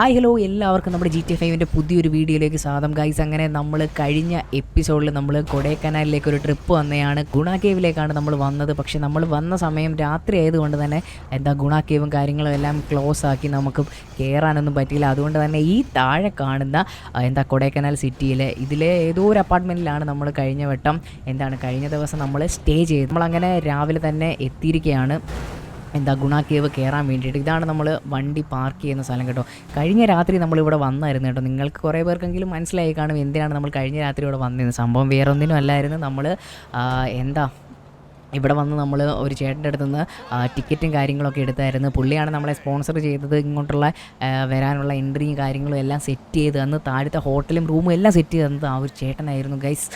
Hi hello എല്ലാവർക്കും നമ്മുടെ G T ഫൈവിന്റെ പുതിയൊരു വീഡിയോയിലേക്ക് സ്വാഗതം. ഗൈസ് അങ്ങനെ നമ്മൾ കഴിഞ്ഞ എപ്പിസോഡിൽ നമ്മൾ കൊടൈക്കനാലിലേക്ക് ഒരു ട്രിപ്പ് വന്നതാണ് ഗുണ കേവിലേക്കാണ് നമ്മൾ വന്നത്. പക്ഷേ നമ്മൾ വന്ന സമയം രാത്രി ആയതുകൊണ്ട് തന്നെ എന്താ ഗുണ കേവും കാര്യങ്ങളും എല്ലാം ക്ലോസ് ആക്കി നമുക്ക് കയറാനൊന്നും പറ്റിയില്ല. അതുകൊണ്ട് തന്നെ ഈ താഴെ കാണുന്ന എന്താ കൊടൈക്കനാൽ സിറ്റിയിലെ ഇതിലെ ഏതോ ഒരു അപ്പാർട്ട്മെന്റിലാണ് നമ്മൾ കഴിഞ്ഞ വട്ടം എന്താണ് കഴിഞ്ഞ ദിവസം നമ്മൾ സ്റ്റേ ചെയ്ത്. നമ്മളങ്ങനെ രാവിലെ തന്നെ എത്തിയിരിക്കുകയാണ് എന്താ ഗുണ കേവ് കയറാൻ വേണ്ടിയിട്ട്. ഇതാണ് നമ്മൾ വണ്ടി പാർക്ക് ചെയ്യുന്ന സ്ഥലം കേട്ടോ. കഴിഞ്ഞ രാത്രി നമ്മൾ ഇവിടെ വന്നായിരുന്നു കേട്ടോ. നിങ്ങൾക്ക് കുറേ പേർക്കെങ്കിലും മനസ്സിലായി കാണും എന്തിനാണ് നമ്മൾ കഴിഞ്ഞ രാത്രി ഇവിടെ വന്നിരുന്നത്. സംഭവം വേറെ ഒന്നിനും അല്ലായിരുന്നു നമ്മൾ എന്താ ഇവിടെ വന്ന് നമ്മൾ ഒരു ചേട്ടന്റെ അടുത്ത് നിന്ന് ടിക്കറ്റും കാര്യങ്ങളൊക്കെ എടുത്തായിരുന്നു. പുള്ളിയാണ് നമ്മളെ സ്പോൺസർ ചെയ്തത്. ഇങ്ങോട്ടുള്ള വരാനുള്ള എൻട്രിയും കാര്യങ്ങളും എല്ലാം സെറ്റ് ചെയ്ത് തന്ന് താഴത്തെ ഹോട്ടലും റൂമും എല്ലാം സെറ്റ് ചെയ്ത് തന്നത് ആ ഒരു ചേട്ടനായിരുന്നു. ഗൈസ്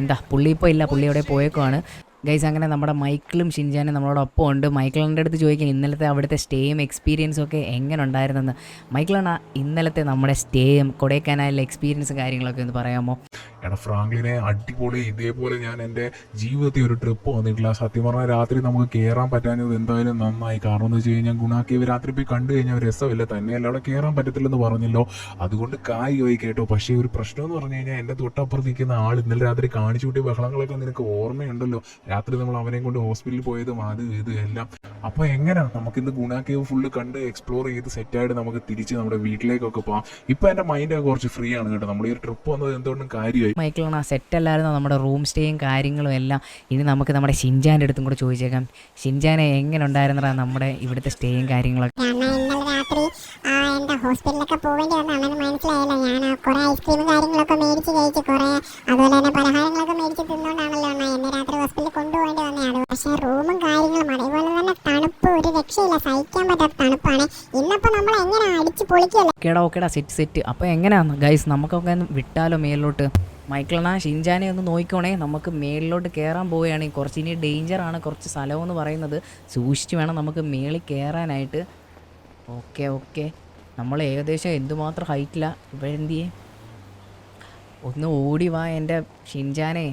എന്താ പുള്ളി ഇപ്പോൾ ഇല്ല. പുള്ളി അവിടെ പോയേക്കുവാണ്. ഗൈസ് അങ്ങനെ നമ്മുടെ മൈക്കിളും ഷിൻജാനും നമ്മളോടൊപ്പം ഉണ്ട്. മൈക്കിളിന്റെ അടുത്ത് ചോദിക്കാൻ ഇന്നലത്തെ അവിടുത്തെ സ്റ്റേയും എക്സ്പീരിയൻസും ഒക്കെ എങ്ങനെ ഉണ്ടായിരുന്നെന്ന്. മൈക്കിളാണ് ഇന്നലത്തെ നമ്മുടെ സ്റ്റേയും കൊടൈക്കനാലിലെ എക്സ്പീരിയൻസും കാര്യങ്ങളൊക്കെ ഒന്ന് പറയാമോ? എടാ ഫ്രാങ്ക്ലിനെ അടിപൊളി. ഇതേപോലെ ഞാൻ എന്റെ ജീവിതത്തിൽ ഒരു ട്രിപ്പ് വന്നിട്ടില്ല. സത്യം പറഞ്ഞാൽ രാത്രി നമുക്ക് കയറാൻ പറ്റാഞ്ഞത് എന്തായാലും നന്നായി. കാരണം എന്ന് വെച്ച് കഴിഞ്ഞാൽ ഗുണാക്കിയവ് രാത്രി പോയി കണ്ടു കഴിഞ്ഞാൽ രസമില്ല. തന്നെയല്ല അവിടെ കയറാൻ പറ്റത്തില്ലെന്ന് പറഞ്ഞല്ലോ. അതുകൊണ്ട് കായി കേട്ടോ. പക്ഷേ ഒരു പ്രശ്നം എന്ന് പറഞ്ഞു കഴിഞ്ഞാൽ എന്റെ തൊട്ടപ്പുറത്ത് നിൽക്കുന്ന ആൾ ഇന്നലെ രാത്രി കാണിച്ചു കൂട്ടിയ ബഹളങ്ങളൊക്കെ നിനക്ക് ഓർമ്മയുണ്ടല്ലോ. രാത്രി നമ്മൾ അവനെയും കൊണ്ട് ഹോസ്പിറ്റലിൽ പോയതും അത് ഇത് എല്ലാം. അപ്പോൾ എങ്ങനെയാ നമുക്കിന്ന് ഗുണാക്കേവ് ഫുള്ള് കണ്ട് എക്സ്പ്ലോർ ചെയ്ത് സെറ്റായിട്ട് നമുക്ക് തിരിച്ച് നമ്മുടെ വീട്ടിലേക്കൊക്കെ പോകാം ഇപ്പം എന്റെ മൈൻഡൊക്കെ കുറച്ച് ഫ്രീ ആണ് കേട്ടോ. നമ്മൾ ഈ ഒരു ട്രിപ്പ് വന്നത് എന്തുകൊണ്ടും കാര്യമായി. മൈക്കിളാണ് ആ സെറ്റ് അല്ലായിരുന്നു? നമ്മുടെ റൂം സ്റ്റേയും കാര്യങ്ങളും എല്ലാം. ഇനി നമുക്ക് നമ്മുടെ ഷിൻജാന്റെ അടുത്തും കൂടെ ചോദിച്ചേക്കാം. ഷിൻജാനെ എങ്ങനെ ഉണ്ടായിരുന്നതാണ് നമ്മുടെ ഇവിടുത്തെ സ്റ്റേയും കാര്യങ്ങളൊക്കെ? കാരണം ഇന്നലെ രാത്രി ആ എന്താ ഹോസ്പിറ്റലിലൊക്കെ പോകേണ്ടി വന്നു അങ്ങനെ മനസ്സിലായല്ലോ. ഞാൻ കുറേ കുറെ ഐസ്ക്രീം കാര്യങ്ങളൊക്കെ മേടിച്ച് കഴിച്ച് കുറെ അതുപോലെ തന്നെ പലഹാരങ്ങളൊക്കെ മേടിച്ച് തിന്നുകൊണ്ടാണല്ലോ അണ്ണ എന്നെ രാത്രി ഹോസ്പിറ്റലിൽ കൊണ്ടുപോകേണ്ടി വന്നതാണ് പക്ഷേ റൂമും കാര്യങ്ങളും അതേപോലെ തന്നെ തണുപ്പ് ഒരു രക്ഷയില്ല. സഹിക്കാൻ പറ്റാത്ത തണുപ്പാണ്. ഇന്നപ്പോ നമ്മൾ എങ്ങനെ അടിച്ച് പൊളിക്കല്ലേ ഓക്കേടാ ഓക്കേടാ സെറ്റ് സെറ്റ് അപ്പോൾ എങ്ങനെയാണ് ഗൈസ് നമുക്കൊക്കെ ഒന്ന് വിട്ടാലോ മേലിലോട്ട് മൈക്കിളണ ഷിൻജാനെ ഒന്ന് നോക്കിക്കോണേ. നമുക്ക് മേളിലോട്ട് കയറാൻ പോവുകയാണെങ്കിൽ കുറച്ച് ഇനി ഡേഞ്ചറാണ് കുറച്ച് സ്ഥലമെന്ന് പറയുന്നത്. സൂക്ഷിച്ച് വേണം നമുക്ക് മേളിൽ കയറാനായിട്ട് ഓക്കെ ഓക്കെ. നമ്മൾ ഏകദേശം എന്തുമാത്രം ഹൈറ്റില്ല ചെയ്യേ ഒന്ന് ഓടി വാ എന്റെ ഷിൻജാനെ.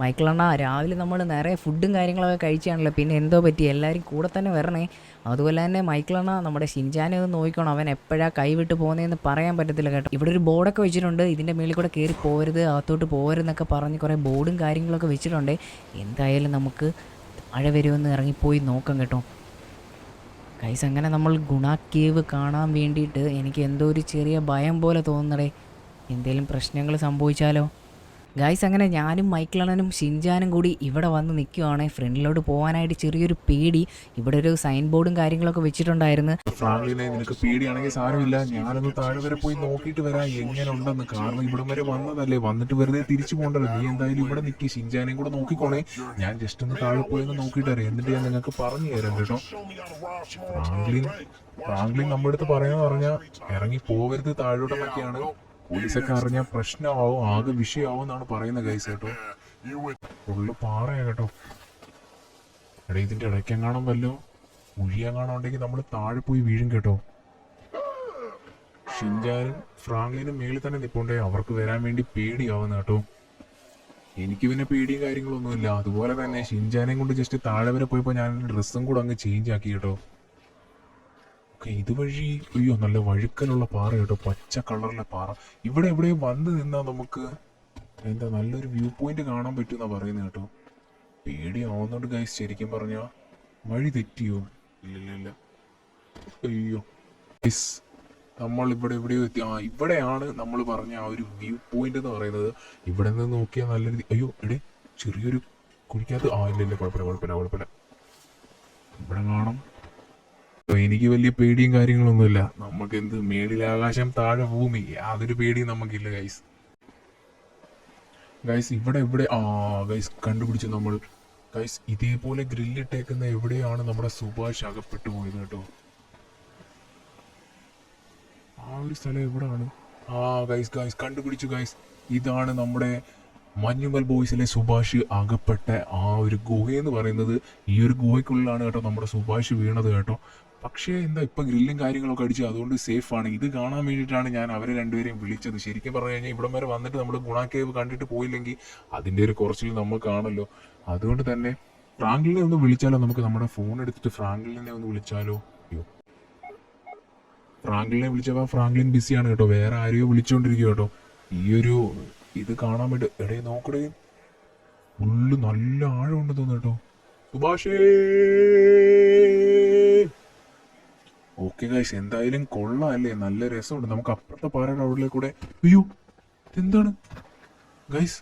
മൈക്കിളണ്ണ രാവിലെ നമ്മൾ നിറയെ ഫുഡും കാര്യങ്ങളൊക്കെ കഴിച്ചാണല്ലോ. പിന്നെ എന്തോ പറ്റി? എല്ലാവരും കൂടെ തന്നെ വരണേ. അതുപോലെ തന്നെ മൈക്കിളണ്ണ നമ്മുടെ ഷിൻജാനെ ഒന്ന് നോക്കിക്കോണം. അവൻ എപ്പോഴാണ് കൈവിട്ട് പോകുന്നതെന്ന് പറയാൻ പറ്റത്തില്ല കേട്ടോ. ഇവിടെ ഒരു ബോർഡൊക്കെ വെച്ചിട്ടുണ്ട്. ഇതിന്റെ മേളിൽ കൂടെ കയറി പോരുത് അകത്തോട്ട് പോരുന്നൊക്കെ പറഞ്ഞ് കുറേ ബോർഡും കാര്യങ്ങളൊക്കെ വെച്ചിട്ടുണ്ട്. എന്തായാലും നമുക്ക് മഴ വരുമെന്ന് ഇറങ്ങിപ്പോയി നോക്കാം കേട്ടോ. കൈസ് അങ്ങനെ നമ്മൾ ഗുണ കേവ് കാണാൻ വേണ്ടിയിട്ട് എനിക്ക് എന്തോ ഒരു ചെറിയ ഭയം പോലെ തോന്നണേ എന്തെങ്കിലും പ്രശ്നങ്ങൾ സംഭവിച്ചാലോ? ഗൈസ് അങ്ങനെ ഞാനും മൈക്കിളണനും ഷിൻജാനും കൂടി ഇവിടെ വന്ന് നിൽക്കുവാണ് ഫ്രണ്ടിലോട്ട് പോകാനായിട്ട് ചെറിയൊരു പേടി. ഇവിടെ ഒരു സൈൻ ബോർഡും കാര്യങ്ങളൊക്കെ വെച്ചിട്ടുണ്ടായിരുന്നു. ഫ്രാങ്ക്ലിനെ നിനക്ക് പേടിയാണെങ്കിൽ സാരമില്ല. ഞാനൊന്ന് താഴെ വരെ പോയി നോക്കിയിട്ട് വരാം. എങ്ങനെ ഉണ്ടെന്ന് കാരണം ഇവിടം വരെ വന്നതല്ലേ. വന്നിട്ട് വെറുതെ തിരിച്ചു പോകണ്ടല്ലോ നീ എന്തായാലും ഇവിടെ നിൽക്കി ഷിൻജാനെയും കൂടെ നോക്കിക്കോണേ. ഞാൻ ജസ്റ്റ് ഒന്ന് താഴെ പോയി ഒന്ന് നോക്കിയിട്ട് വരാം. എന്നിട്ട് ഞാൻ നിങ്ങൾക്ക് പറഞ്ഞു തരാം കേട്ടോ. ഫ്രാങ്ക്ലിൻ ഫ്രാങ്ക്ലിൻ നമ്മുടെ അടുത്ത് പറയാന്ന് പറഞ്ഞാൽ ഇറങ്ങി പോവരുത് താഴോട്ടെന്നൊക്കെയാണ്. പോലീസൊക്കെ അറിഞ്ഞാൽ പ്രശ്നമാവും ആകെ വിഷയമാവും എന്നാണ് പറയുന്നത് ഗൈസ് കേട്ടോ. ഫുള്ള് പാറയാ കേട്ടോ. എടാ ഇതിന്റെ ഇടയ്ക്കെങ്ങാണം വല്ലോ കുഴിയെങ്ങാണം ഉണ്ടെങ്കിൽ നമ്മൾ താഴെ പോയി വീഴും കേട്ടോ. ഷിൻജാനും ഫ്രാങ്ക്ലിനും മേളിൽ തന്നെ നിൽപ്പുണ്ടേ അവർക്ക് വരാൻ വേണ്ടി പേടിയാവുന്ന കേട്ടോ. എനിക്ക് പിന്നെ പേടിയും കാര്യങ്ങളൊന്നുമില്ല. അതുപോലെ തന്നെ ഷിൻജാനെയും കൊണ്ട് ജസ്റ്റ് താഴെ വരെ പോയപ്പോൾ ഞാൻ ഡ്രസ്സും കൂടെ അങ്ങ് ചേഞ്ച് ആക്കി കേട്ടോ. ഓക്കെ ഇതുവഴി അയ്യോ നല്ല വഴുക്കലുള്ള പാറ കേട്ടോ. പച്ച കളറിലെ പാറ. ഇവിടെ എവിടെയും വന്ന് നിന്നാ നമുക്ക് എന്താ നല്ലൊരു വ്യൂ പോയിന്റ് കാണാൻ പറ്റുമെന്നാ പറയുന്നത് കേട്ടോ. പേടിയാവുന്നുണ്ട് ഗൈസ് ശരിക്കും പറഞ്ഞ വഴി തെറ്റിയോ? ഇല്ലില്ല അയ്യോ. ഗൈസ് നമ്മൾ ഇവിടെ എവിടെയോ എത്തി. ആ ഇവിടെയാണ് നമ്മൾ പറഞ്ഞ ആ ഒരു വ്യൂ പോയിന്റ് എന്ന് പറയുന്നത്. ഇവിടെ നിന്ന് നോക്കിയാൽ നല്ല രീതി അയ്യോ എടേ ചെറിയൊരു കുഴിക്കകത്ത് ആ ഇല്ല ഇല്ല കുഴപ്പമില്ല കുഴപ്പമില്ല കുഴപ്പമില്ല. ഇവിടെ കാണാം. എനിക്ക് വലിയ പേടിയും കാര്യങ്ങളൊന്നുമില്ല. നമുക്ക് എന്ത് മേളിലാകാശം താഴെ ഭൂമി. യാതൊരു പേടിയും നമുക്കില്ല ഗൈസ് ഗൈസ് ഇവിടെ എവിടെ ആ ഗൈസ് കണ്ടുപിടിച്ചു നമ്മൾ ഗൈസ് ഇതേപോലെ ഗ്രില്ലിട്ടേക്കുന്ന എവിടെയാണ് നമ്മുടെ സുഭാഷ് അകപ്പെട്ടു പോയത് കേട്ടോ? ആ ഒരു സ്ഥലം എവിടാണ്? ആ ഗൈസ് ഗൈസ് കണ്ടുപിടിച്ചു ഗൈസ് ഇതാണ് നമ്മുടെ മഞ്ഞുമൽ ബോയ്സിലെ സുഭാഷ് അകപ്പെട്ട ആ ഒരു ഗുഹ എന്ന് പറയുന്നത് ഈ ഒരു ഗുഹയ്ക്കുള്ളിലാണ് കേട്ടോ നമ്മുടെ സുഭാഷ് വീണത് കേട്ടോ. പക്ഷേ എന്താ ഇപ്പം ഗ്രില്ലും കാര്യങ്ങളൊക്കെ അടിച്ച് അതുകൊണ്ട് സേഫ് ആണ്. ഇത് കാണാൻ വേണ്ടിയിട്ടാണ് ഞാൻ അവരെ രണ്ടുപേരെയും വിളിച്ചത്. ശരിക്കും പറഞ്ഞു കഴിഞ്ഞാൽ ഇവിടം വരെ വന്നിട്ട് നമ്മൾ ഗുണാക്കേവ് കണ്ടിട്ട് പോയില്ലെങ്കിൽ അതിന്റെ ഒരു കുറച്ചിൽ നമ്മൾ കാണല്ലോ അതുകൊണ്ട് തന്നെ ഫ്രാങ്കിളിനെ ഒന്ന് വിളിച്ചാലോ? നമുക്ക് നമ്മുടെ ഫോൺ എടുത്തിട്ട് ഫ്രാങ്കിളിനെ ഒന്ന് വിളിച്ചാലോ? അയ്യോ. ഫ്രാങ്കിളിനെ വിളിച്ചപ്പോൾ ഫ്രാങ്ക്ലിൻ ബിസിയാണ് കേട്ടോ. വേറെ ആരെയോ വിളിച്ചുകൊണ്ടിരിക്കുക കേട്ടോ. ഈ ഒരു ഇത് കാണാൻ വേണ്ടി എടേ നോക്കടേ. ഉള്ളു നല്ല ആഴമുണ്ട് തോന്നുന്നു കേട്ടോ. സുഭാഷേ! ഓക്കെ ഗൈസ് എന്തായാലും കൊള്ളാല്ലേ? നല്ല രസമുണ്ട്. നമുക്ക് അപ്പുറത്തെ പാറയുടെ അവിടെ കൂടെ അയ്യോ എന്താണ് ഗൈസ്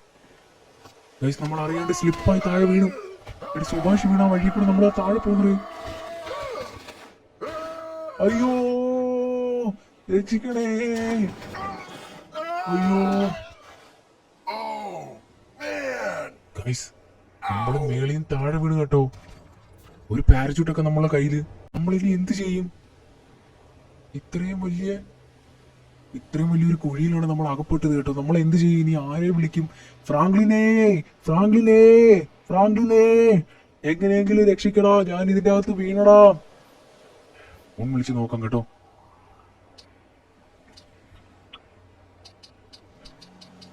ഗൈസ് നമ്മൾ അറിയാണ്ട് സ്ലിപ്പായി താഴെ വീണു. ഒരു സുഭാഷ് വീണ. വഴി കൂടെ നമ്മൾ താഴെ പോകുന്നത്. അയ്യോ രക്ഷിക്കണേ. അയ്യോ. ഗൈസ് നമ്മൾ മേളിയും താഴെ വീണ് കേട്ടോ. ഒരു പാരച്യൂട്ടൊക്കെ നമ്മളെ കയ്യിൽ. നമ്മളിനി എന്ത് ചെയ്യും? ഇത്രയും വലിയ ഇത്രയും വലിയൊരു കുഴിയിലാണ് നമ്മൾ അകപ്പെട്ടത് കേട്ടോ. നമ്മൾ എന്ത് ചെയ്യും? ഇനി ആരെ വിളിക്കും? ഫ്രാങ്ക്ലിനേ ഫ്രാങ്ക്ലിനേ ഫ്രാങ്ക്ലിനേ. എങ്ങനെയെങ്കിലും രക്ഷിക്കടാ. ഞാൻ ഇതിന്റെ അകത്ത് വീണടാ. ഒന്ന് വിളിച്ച് നോക്കാം കേട്ടോ.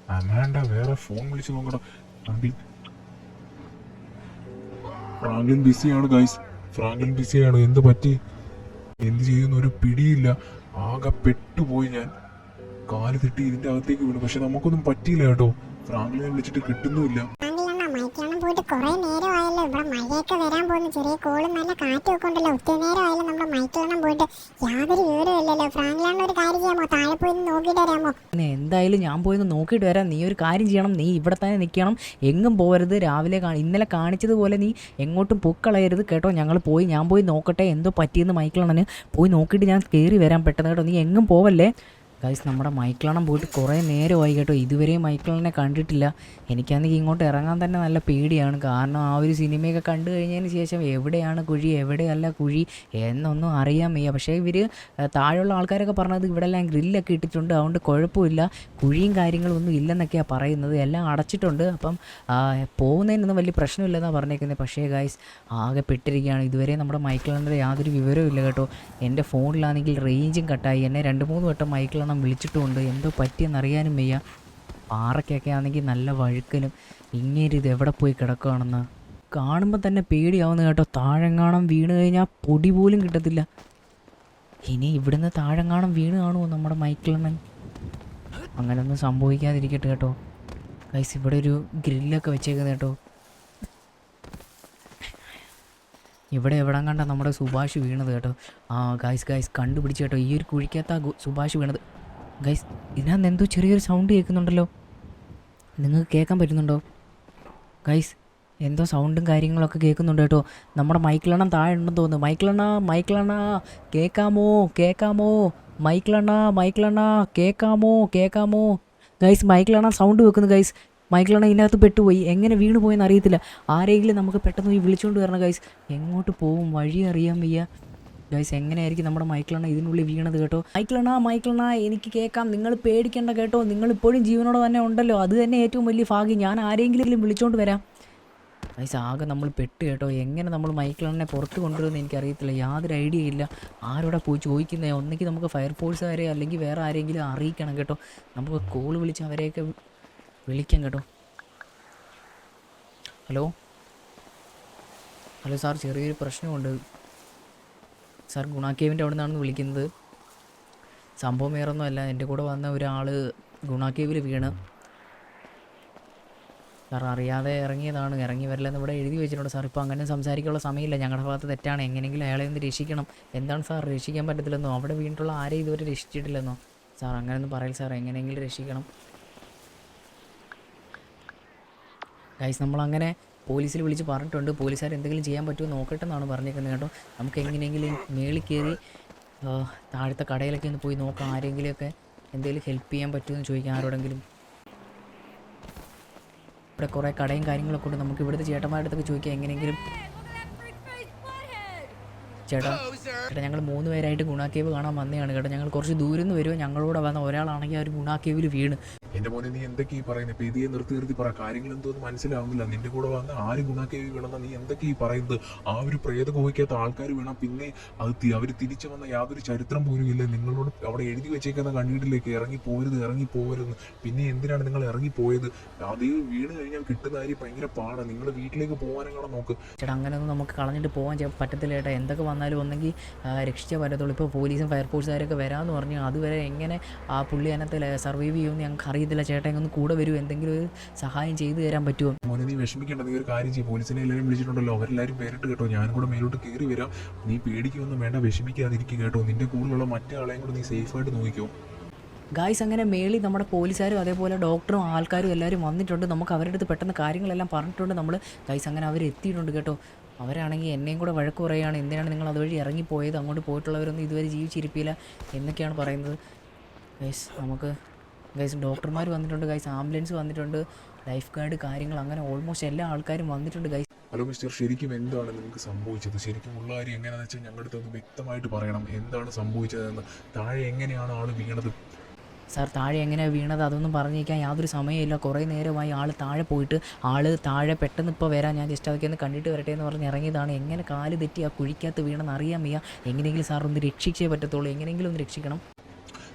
അമാൻഡ വേറെ ഫോൺ വിളിച്ച് നോക്കടാ. ഫ്രാങ്ക്ലിൻ. ബിസിയാണ് ഗൈസ്. ഫ്രാങ്ക്ലിൻ ബിസിയാണ്. എന്ത് പറ്റി? എന്ത് ചെയ്യുന്ന? ഒരു പിടിയില്ല. ആകെ പെട്ടുപോയി ഞാൻ. കാൽ തെട്ടി ഇതിന്റെ അകത്തേക്ക് വീണു. പക്ഷെ നമുക്കൊന്നും പറ്റിയില്ല കേട്ടോ. ഫ്രാങ്ക്ലിനെ വിളിച്ചിട്ട് കിട്ടുന്നുമില്ല. പോയിട്ട് കുറെ നേരമായല്ലോ. ഇവിടെ മഴയൊക്കെ വരാൻ പോകുന്നു. ചെറിയ കോളും നല്ല കാറ്റും ഒക്കെ ഉണ്ടല്ലോ. ഒത്തിരി നേരമായല്ലോ നമ്മുടെ മൈക്കിലെണ്ണം പോയിട്ട്. യാതൊരു വിവരമില്ലല്ലോ ഫ്രാങ്കിലാണ് ഒരു കാര്യം ചെയ്യാമോ? താഴെ പോയി നോക്കിയിട്ട് വരാമോ? എന്തായാലും ഞാൻ പോയി നോക്കിയിട്ട് വരാം. നീ ഒരു കാര്യം ചെയ്യണം. നീ ഇവിടെ തന്നെ നിൽക്കണം. എങ്ങും പോകരുത് രാവിലെ ഇന്നലെ കാണിച്ചതുപോലെ നീ എങ്ങോട്ടും പൊക്കളയരുത് കേട്ടോ. ഞങ്ങൾ പോയി. ഞാൻ പോയി നോക്കട്ടെ. എന്തോ പറ്റിയെന്ന് മൈക്കിളണ്ണന് പോയി നോക്കിയിട്ട് ഞാൻ കയറി വരാൻ പെട്ടെന്ന് കേട്ടോ. നീ എങ്ങും പോവല്ലേ? ഗൈസ് നമ്മുടെ മൈക്കിളണം പോയിട്ട് കുറേ നേരമായി കേട്ടോ. ഇതുവരെയും മൈക്കിളിനെ കണ്ടിട്ടില്ല. എനിക്കാണെങ്കിൽ ഇങ്ങോട്ട് ഇറങ്ങാൻ തന്നെ നല്ല പേടിയാണ്. കാരണം ആ ഒരു സിനിമയൊക്കെ കണ്ടു കഴിഞ്ഞതിന് ശേഷം എവിടെയാണ് കുഴി എവിടെയല്ല കുഴി എന്നൊന്നും അറിയാൻ വയ്യ. പക്ഷേ ഇവർ താഴെയുള്ള ആൾക്കാരൊക്കെ പറഞ്ഞത് ഇവിടെ എല്ലാം ഗ്രില്ലൊക്കെ ഇട്ടിട്ടുണ്ട്. അതുകൊണ്ട് കുഴപ്പമില്ല. കുഴിയും കാര്യങ്ങളൊന്നും ഇല്ലെന്നൊക്കെയാണ് പറയുന്നത്. എല്ലാം അടച്ചിട്ടുണ്ട്. അപ്പം പോകുന്നതിനൊന്നും വലിയ പ്രശ്നമില്ലെന്നാണ് പറഞ്ഞേക്കുന്നത് പക്ഷേ ഗൈസ് ആകെ പെട്ടിരിക്കുകയാണ്. ഇതുവരെ നമ്മുടെ മൈക്കിളിന്റെ യാതൊരു വിവരവും ഇല്ല കേട്ടോ. എന്റെ ഫോണിലാണെങ്കിൽ റേഞ്ചും കട്ടായി എന്നെ രണ്ട് മൂന്ന് വട്ടം മൈക്കിളെണ്ണം വിളിച്ചിട്ടുമുണ്ട് എന്തോ പറ്റിയെന്ന് അറിയാനും വയ്യ. പാറയ്ക്കൊക്കെ ആണെങ്കിൽ നല്ല വഴുക്കലും ഇങ്ങനെ ഇത് എവിടെ പോയി കിടക്കുകയാണെന്ന്. കാണുമ്പോൾ തന്നെ പേടിയാവുന്ന കേട്ടോ. താഴെങ്ങാണം വീണ് കഴിഞ്ഞാൽ പൊടി പോലും കിട്ടത്തില്ല. ഇനി ഇവിടുന്ന് താഴെങ്ങാണം വീണ് കാണുമോ നമ്മുടെ മൈക്കിളണ്ണൻ അങ്ങനെയൊന്നും സംഭവിക്കാതിരിക്കട്ടെ കേട്ടോ. ഗൈസ് ഇവിടെ ഒരു ഗ്രില്ലൊക്കെ വെച്ചേക്കുന്നത് കേട്ടോ. ഇവിടെ എവിടെ കണ്ട നമ്മുടെ സുഭാഷ് വീണത് കേട്ടോ. ആ ഗായ്സ് ഗായ്സ് കണ്ടുപിടിച്ച് കേട്ടോ. ഈ ഒരു കുഴിക്കകത്താ സുഭാഷ് വീണത്. ഗൈസ് ഇതിനകത്ത് എന്തോ ചെറിയൊരു സൗണ്ട് കേൾക്കുന്നുണ്ടല്ലോ. നിങ്ങൾക്ക് കേൾക്കാൻ പറ്റുന്നുണ്ടോ? ഗൈസ് എന്തോ സൗണ്ടും കാര്യങ്ങളൊക്കെ കേൾക്കുന്നുണ്ട് കേട്ടോ. നമ്മുടെ മൈക്കിളെണ്ണം താഴെ ഉണ്ടെന്ന് തോന്നുന്നു. മൈക്കിളെണ്ണ മൈക്കിളെണ്ണ കേൾക്കാമോ? കേൾക്കാമോ? മൈക്കിളെണ്ണ മൈക്കിളെണ്ണ കേൾക്കാമോ? കേൾക്കാമോ? ഗൈസ് മൈക്കിളെണ്ണ സൗണ്ട് വെക്കുന്നു ഗൈസ് മൈക്കിളെണ്ണ ഇതിനകത്ത് പെട്ടുപോയി. എങ്ങനെ വീണ് പോയെന്ന് അറിയത്തില്ല. ആരെങ്കിലും നമുക്ക് പെട്ടെന്ന് പോയി വിളിച്ചുകൊണ്ട് വരണം ഗൈസ് എങ്ങോട്ട് പോവും? വഴി അറിയാൻ വയ്യ. ഗൈസ് എങ്ങനെയായിരിക്കും നമ്മുടെ മൈക്കിളണ്ണ ഇതിനുള്ളിൽ വീണത് കേട്ടോ? മൈക്കിളണ്ണ മൈക്കിളണ്ണ എനിക്ക് കേൾക്കാം. നിങ്ങൾ പേടിക്കേണ്ട കേട്ടോ. നിങ്ങൾ ഇപ്പോഴും ജീവനോടെ തന്നെ ഉണ്ടല്ലോ. അത് തന്നെ ഏറ്റവും വലിയ ഭാഗ്യം. ഞാൻ ആരെങ്കിലും വിളിച്ചോണ്ട് വരാം. ഗൈസ് ആകെ നമ്മൾ പെട്ട് കേട്ടോ. എങ്ങനെ നമ്മൾ മൈക്കിളണ്ണനെ പുറത്ത് കൊണ്ടുവരുമെന്ന് എനിക്കറിയത്തില്ല. യാതൊരു ഐഡിയ ഇല്ല. ആരോടെ പോയി ചോദിക്കുന്നത് ഒന്നെങ്കിൽ നമുക്ക് ഫയർ ഫോഴ്സുകാരെ അല്ലെങ്കിൽ വേറെ ആരെങ്കിലും അറിയിക്കണം കേട്ടോ. നമുക്ക് കോൾ വിളിച്ച് അവരെയൊക്കെ വിളിക്കാം കേട്ടോ. ഹലോ ഹലോ സാർ ചെറിയൊരു പ്രശ്നമുണ്ട്. സാർ ഗുണാക്കേവിന്റെ അവിടെ നിന്നാണ് വിളിക്കുന്നത്. സംഭവം വേറൊന്നുമല്ല. എന്റെ കൂടെ വന്ന ഒരാൾ ഗുണാക്കേവിൽ വീണ്. സാർ അറിയാതെ ഇറങ്ങിയതാണ്. ഇറങ്ങി വരില്ലെന്ന് ഇവിടെ എഴുതി വെച്ചിട്ടുണ്ട് സാർ. ഇപ്പോൾ അങ്ങനെ സംസാരിക്കാനുള്ള സമയമില്ല. ഞങ്ങളുടെ ഭാഗത്ത് തെറ്റാണ്. എങ്ങനെയെങ്കിലും അയാളെ ഒന്ന് രക്ഷിക്കണം. എന്താണ് സാർ? രക്ഷിക്കാൻ പറ്റത്തില്ലെന്നോ? അവിടെ വീണിട്ടുള്ള ആരെയും ഇതുവരെ രക്ഷിച്ചിട്ടില്ലെന്നോ? സാർ അങ്ങനെയൊന്നും പറയില്ല സാർ. എങ്ങനെയെങ്കിലും രക്ഷിക്കണം. ഗൈസ് നമ്മളങ്ങനെ പോലീസിൽ വിളിച്ച് പറഞ്ഞിട്ടുണ്ട്. പോലീസുകാർ എന്തെങ്കിലും ചെയ്യാൻ പറ്റുമോ നോക്കട്ടെ എന്നാണ് പറഞ്ഞേക്കുന്നത് കേട്ടോ. നമുക്ക് എങ്ങനെയെങ്കിലും മേളിൽ കയറി താഴത്തെ കടയിലൊക്കെ ഒന്ന് പോയി നോക്കാം. ആരെങ്കിലുമൊക്കെ എന്തെങ്കിലും ഹെൽപ്പ് ചെയ്യാൻ പറ്റുമെന്ന് ചോദിക്കാം. ആരോടെങ്കിലും. ഇവിടെ കുറേ കടയും കാര്യങ്ങളൊക്കെ ഉണ്ട്. നമുക്ക് ഇവിടുത്തെ ചേട്ടന്മാരുടെ അടുത്തൊക്കെ ചോദിക്കാം എങ്ങനെയെങ്കിലും. ചേട്ടാ ചേട്ടാ ഞങ്ങൾ മൂന്ന് പേരായിട്ട് ഗുണാക്കേവ് കാണാൻ വന്നതാണ് കേട്ടോ. ഞങ്ങൾ കുറച്ച് ദൂരം നിന്ന് വരുമോ? ഞങ്ങളോട് വന്ന ഒരാളാണെങ്കിൽ ഒരു ഗുണാക്കേവിൽ വീണ്. എന്റെ മോനെ നീ എന്തൊക്കെ ഈ പറയുന്നത് ഇപ്പൊ ഇതേ നിർത്തി നിർത്തി പറ കാര്യങ്ങൾ എന്തോന്ന് മനസ്സിലാവുന്നില്ല. നിന്റെ കൂടെ വന്ന ആര് ഗുണാക്കേവി വീണെന്ന നീ എന്തൊക്കെ ഈ പറയുന്നത്? ആ ഒരു പ്രേത ഗുഹയ്ക്കകത്ത് ആൾക്കാർ വേണം പിന്നെ അത് അവർ തിരിച്ചു വന്ന യാതൊരു ചരിത്രം പോലും ഇല്ല. നിങ്ങളോട് അവിടെ എഴുതി വെച്ചേക്കുന്ന കണ്ണീട്ടിലേക്ക് ഇറങ്ങി പോരുത് ഇറങ്ങി പോകരുത് പിന്നെ എന്തിനാണ് നിങ്ങൾ ഇറങ്ങി പോയത്? അത് വീണ് കഴിഞ്ഞാൽ കിട്ടുന്ന കാര്യം ഭയങ്കര പാടാണ് നിങ്ങൾ വീട്ടിലേക്ക് പോകാനും നോക്ക്. ചേട്ടാ അങ്ങനെയൊന്നും നമുക്ക് കളഞ്ഞിട്ട് പോകാൻ പറ്റത്തില്ല ചേട്ടാ. എന്തൊക്കെ വന്നാലും ഒന്നെങ്കിൽ രക്ഷിച്ചേ പറ്റത്തുള്ളൂ. ഇപ്പോൾ പോലീസും ഫയർഫോഴ്സുകാരൊക്കെ വരാമെന്ന് പറഞ്ഞു അതുവരെ എങ്ങനെ ആ പുള്ളി അതിനകത്ത് സർവൈവ് ചെയ്യുമെന്ന് ഞങ്ങൾക്ക് അറിയത്തില്ല. ചേട്ടൻ ഒന്ന് കൂടെ വരൂ. എന്തെങ്കിലും ഒരു സഹായം ചെയ്തു തരാൻ പറ്റുമോ? മോനെ നീ വിഷമിക്കേണ്ട. നീ ഒരു കാര്യം ചെയ്യും. പോലീസിനെ എല്ലാവരും വിളിച്ചിട്ടുണ്ടല്ലോ. അവരെല്ലാവരും പേരിട്ട് കേട്ടോ. ഞാൻ കൂടെ മേലോട്ട് കയറി വരാം. നീ പേടിക്കൊന്നും വേണ്ട. വിഷമിക്കാതിരിക്കും കേട്ടോ. നിന്റെ കൂടെയുള്ള മറ്റേ ആളെയും കൂടെ നീ സേഫായിട്ട് നോക്കിക്കോ. ഗായ്സ് അങ്ങനെ മേളി നമ്മുടെ പോലീസുകാരും അതേപോലെ ഡോക്ടറും ആൾക്കാരും എല്ലാവരും വന്നിട്ടുണ്ട്. നമുക്ക് അവരുടെ അടുത്ത് പെട്ടെന്ന് കാര്യങ്ങളെല്ലാം പറഞ്ഞിട്ടുണ്ട്. നമ്മൾ ഗൈസ് അങ്ങനെ അവർ എത്തിയിട്ടുണ്ട് കേട്ടോ. അവരാണെങ്കിൽ എന്നെയും കൂടെ വഴക്ക് പറയുകയാണ്. എന്തിനാണ് നിങ്ങൾ അതുവഴി ഇറങ്ങിപ്പോയത്? അങ്ങോട്ട് പോയിട്ടുള്ളവരൊന്നും ഇതുവരെ ജീവിച്ചിരിപ്പില്ല എന്നൊക്കെയാണ് പറയുന്നത്. ഗൈസ് നമുക്ക് ഗൈസ് ഡോക്ടർമാർ വന്നിട്ടുണ്ട് ഗൈസ് ആംബുലൻസ് വന്നിട്ടുണ്ട് ലൈഫ് ഗാർഡ് കാര്യങ്ങൾ അങ്ങനെ ഓൾമോസ്റ്റ് എല്ലാ ആൾക്കാരും വന്നിട്ടുണ്ട് ഗൈസ് ഹലോ മിസ്റ്റർ ശരിക്കും എന്താണ് നിങ്ങൾക്ക് സംഭവിച്ചത്? ശരിക്കും ഉള്ള കാര്യം എങ്ങനെയാണെന്ന് വെച്ചാൽ ഞങ്ങളുടെ അടുത്ത് വ്യക്തമായിട്ട് പറയണം എന്താണ് സംഭവിച്ചതെന്ന്. താഴെ എങ്ങനെയാണ് ആൾ വീണത്? സാർ താഴെ എങ്ങനെയാണ് വീണത്? അതൊന്നും പറഞ്ഞിരിക്കാൻ യാതൊരു സമയമില്ല കുറേ നേരമായി ആൾ താഴെ പോയിട്ട് ആൾ താഴെ പെട്ടെന്ന് ഇപ്പോൾ വരാൻ ഞാൻ ജസ്റ്റ് അതൊക്കെ ഒന്ന് കണ്ടിട്ട് വരട്ടെ എന്ന് പറഞ്ഞ് ഇറങ്ങിയതാണ്. എങ്ങനെ കാൽ തെറ്റി ആ കുഴിക്കകത്ത് വീണെന്ന് അറിയാൻ വയ്യ. എങ്ങനെയെങ്കിലും സാർ ഒന്ന് രക്ഷിച്ചേ പറ്റത്തുള്ളൂ. എങ്ങനെയെങ്കിലും ഒന്ന് രക്ഷിക്കണം.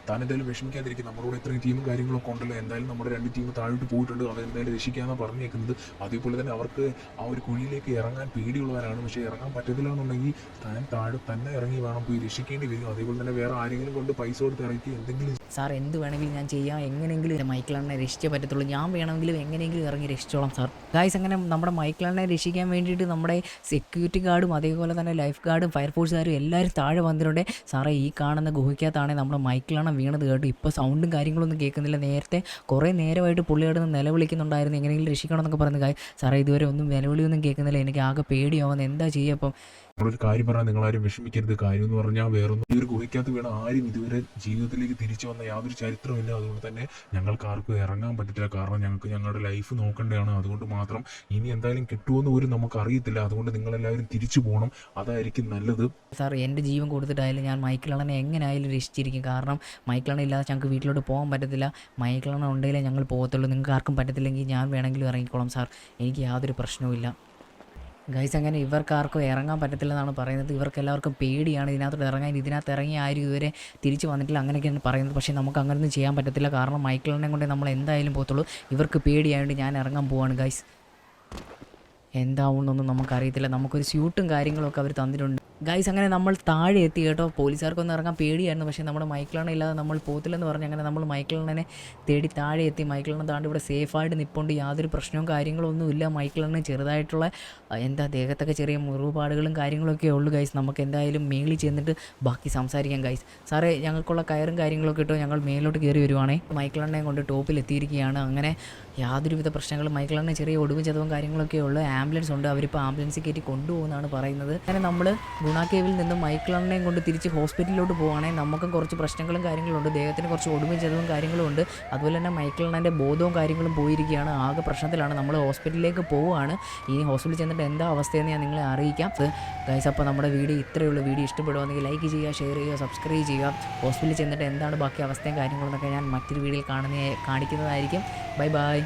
താൻ എന്തായാലും വിഷമിക്കാതിരിക്കും. നമ്മളോട് ഇത്രയും ടീമും കാര്യങ്ങളൊക്കെ ഉണ്ടല്ലോ. എന്തായാലും നമ്മുടെ രണ്ട് ടീം താഴോട്ട് പോയിട്ടുണ്ട്. അവരെന്തായാലും രക്ഷിക്കാമെന്നാണ് പറഞ്ഞേക്കുന്നത്. അതേപോലെ തന്നെ അവർക്ക് ആ ഒരു കുഴിയിലേക്ക് ഇറങ്ങാൻ പേടിയുള്ളവരാണ്. പക്ഷേ ഇറങ്ങാൻ പറ്റത്തില്ല എന്നുണ്ടെങ്കിൽ താൻ താഴെ തന്നെ ഇറങ്ങി വേണം പോയി രക്ഷിക്കേണ്ടി വരും. അതേപോലെ തന്നെ വേറെ ആരെങ്കിലും കൊണ്ട് പൈസ കൊടുത്ത് ഇറക്കി എന്തെങ്കിലും സാർ എന്ത് വേണമെങ്കിലും ഞാൻ ചെയ്യാം. എങ്ങനെയെങ്കിലും മൈക്കിളണ്ണെ രക്ഷിച്ചേ പറ്റത്തുള്ളൂ. ഞാൻ വേണമെങ്കിലും എങ്ങനെയെങ്കിലും ഇറങ്ങി രക്ഷിച്ചോളാം സാർ. ഗായ്സ് അങ്ങനെ നമ്മുടെ മൈക്കിളണ്ണെ രക്ഷിക്കാൻ വേണ്ടിയിട്ട് നമ്മുടെ സെക്യൂരിറ്റി ഗാർഡും അതേപോലെ തന്നെ ലൈഫ് ഗാർഡും ഫയർഫോഴ്സുകാരും എല്ലാവരും താഴെ വന്നിട്ടുണ്ട്. സാറേ ഈ കാണുന്ന ഗുഹയ്ക്കകത്താണ് നമ്മുടെ മൈക്കിളണ്ണ വീണത് കേട്ടു. ഇപ്പോൾ സൗണ്ടും കാര്യങ്ങളൊന്നും കേൾക്കുന്നില്ല. നേരത്തെ കുറേ നേരമായിട്ട് പുള്ളിയോടൊന്ന് നിലവിളിക്കുന്നുണ്ടായിരുന്നു. എങ്ങനെയെങ്കിലും രക്ഷിക്കണം എന്നൊക്കെ പറഞ്ഞു ഗായ് സാറേ ഇതുവരെ ഒന്നും നിലവിളിയൊന്നും കേൾക്കുന്നില്ല. എനിക്ക് ആകെ പേടിയാവുന്നത് എന്താ ചെയ്യുക അപ്പം നമ്മളൊരു കാര്യം പറഞ്ഞാൽ നിങ്ങളാരും വിഷമിക്കരുത്. കാര്യം എന്ന് പറഞ്ഞാൽ വേറൊന്നും ഈ ഒരു ഗുഹയ്ക്കകത്ത് വീണ ആരും ഇതുവരെ ജീവിതത്തിലേക്ക് തിരിച്ചു വന്ന യാതൊരു ചരിത്രമില്ല അതുകൊണ്ട് തന്നെ ഞങ്ങൾക്ക് ആർക്കും ഇറങ്ങാൻ പറ്റത്തില്ല. കാരണം ഞങ്ങൾക്ക് ഞങ്ങളുടെ ലൈഫ് നോക്കേണ്ടതാണ്. അതുകൊണ്ട് മാത്രം ഇനി എന്തായാലും കിട്ടുമെന്ന് പോലും നമുക്ക് അറിയത്തില്ല അതുകൊണ്ട് നിങ്ങൾ എല്ലാവരും തിരിച്ചു പോകണം അതായിരിക്കും നല്ലത്. സാർ എന്റെ ജീവൻ കൊടുത്തിട്ടായാലും ഞാൻ മൈക്കിളണനെ എങ്ങനെയായാലും രക്ഷിച്ചിരിക്കും. കാരണം മൈക്കിളണ ഇല്ലാതെ ഞങ്ങൾക്ക് വീട്ടിലോട്ട് പോകാൻ പറ്റത്തില്ല. മൈക്കിളണ ഉണ്ടെങ്കിലേ ഞങ്ങൾ പോകത്തുള്ളൂ. നിങ്ങൾക്ക് ആർക്കും പറ്റത്തില്ലെങ്കിൽ ഞാൻ വേണമെങ്കിലും ഇറങ്ങിക്കോളാം സാർ എനിക്ക് യാതൊരു പ്രശ്നവുമില്ല. ഗൈസ് അങ്ങനെ ഇവർക്കാർക്കും ഇറങ്ങാൻ പറ്റത്തില്ലെന്നാണ് പറയുന്നത്. ഇവർക്ക് എല്ലാവർക്കും പേടിയാണ് ഇതിനകത്തോട്ട് ഇറങ്ങാൻ. ഇതിനകത്ത് ഇറങ്ങി ആരും ഇവരെ തിരിച്ച് വന്നിട്ടില്ല അങ്ങനെയൊക്കെയാണ് പറയുന്നത്. പക്ഷേ നമുക്ക് അങ്ങനെയൊന്നും ചെയ്യാൻ പറ്റത്തില്ല. കാരണം മൈക്കിളിനെ കൊണ്ട് നമ്മൾ എന്തായാലും പോകത്തുള്ളൂ. ഇവർക്ക് പേടിയായതുകൊണ്ട് ഞാൻ ഇറങ്ങാൻ പോവാണ് ഗൈസ് എന്താവുമെന്നൊന്നും നമുക്കറിയത്തില്ല. നമുക്കൊരു സ്യൂട്ടും കാര്യങ്ങളൊക്കെ അവർ തന്നിട്ടുണ്ട്. ഗൈസ് അങ്ങനെ നമ്മൾ താഴെ എത്തി കേട്ടോ. പോലീസുകാർക്കൊന്നും ഇറങ്ങാൻ പേടിയായിരുന്നു. പക്ഷേ നമ്മുടെ മൈക്കിളണ ഇല്ലാതെ നമ്മൾ പോത്തില്ലെന്ന് പറഞ്ഞ് അങ്ങനെ നമ്മൾ മൈക്കിളണ്ണനെ തേടി താഴെ എത്തി. മൈക്കിളണ്ണ താണ്ട് ഇവിടെ സേഫായിട്ട് നിൽപ്പുണ്ട് യാതൊരു പ്രശ്നവും കാര്യങ്ങളും ഒന്നും ഇല്ല. മൈക്കിളണ്ണ ചെറുതായിട്ടുള്ള എന്താ ദേഹത്തൊക്കെ ചെറിയ മുറിവുപാടുകളും കാര്യങ്ങളൊക്കെ ഉള്ളൂ ഗൈസ് നമുക്ക് എന്തായാലും മേളിൽ ചെന്നിട്ട് ബാക്കി സംസാരിക്കാം ഗൈസ് സാറേ ഞങ്ങൾക്കുള്ള കയറും കാര്യങ്ങളൊക്കെ ഇട്ടോ. ഞങ്ങൾ മേലോട്ട് കയറി വരുവാണേ. മൈക്കിളണ്ണയും കൊണ്ട് ടോപ്പിൽ എത്തിയിരിക്കുകയാണ്. അങ്ങനെ യാതൊരുവിധ പ്രശ്നങ്ങളും മൈക്കിളണ്ണ ചെറിയ ഒടുവും ചതവും കാര്യങ്ങളൊക്കെ ഉള്ളു ആംബുലൻസ് ഉണ്ട്. അവരിപ്പോൾ ആംബുലൻസ് കയറ്റി കൊണ്ടുപോകുന്നതാണ് പറയുന്നത്. അങ്ങനെ നമ്മൾ ഗുണ കേവിൽ നിന്നും മൈക്കിളണ്ണയും കൊണ്ട് തിരിച്ച് ഹോസ്പിറ്റലിലോട്ട് പോവുകയാണെങ്കിൽ നമുക്കും കുറച്ച് പ്രശ്നങ്ങളും കാര്യങ്ങളും ഉണ്ട് ദേഹത്തിന് കുറച്ച് ചതവും കാര്യങ്ങളും ഉണ്ട്. അതുപോലെ തന്നെ മൈക്കിളണ്ണന്റെ ബോധവും കാര്യങ്ങളും പോയിരിക്കുകയാണ്. ആകെ പ്രശ്നത്തിലാണ്. നമ്മൾ ഹോസ്പിറ്റലിലേക്ക് പോവുകയാണ്. ഇനി ഹോസ്പിറ്റലിൽ ചെന്നിട്ട് എന്താ അവസ്ഥയെന്ന് ഞാൻ നിങ്ങളെ അറിയിക്കാം. ഗൈസ് അപ്പോൾ നമ്മുടെ വീഡിയോ ഇത്രയേ ഉള്ളൂ. വീഡിയോ ഇഷ്ടപ്പെടുവാണെങ്കിൽ ലൈക്ക് ചെയ്യുക ഷെയർ ചെയ്യുക സബ്സ്ക്രൈബ് ചെയ്യുക. ഹോസ്പിറ്റലിൽ ചെന്നിട്ട് എന്താണ് ബാക്കി അവസ്ഥയും കാര്യങ്ങളെന്നൊക്കെ ഞാൻ മറ്റൊരു വീഡിയോയിൽ കാണുന്ന കാണിക്കുന്നതായിരിക്കും. Bye bye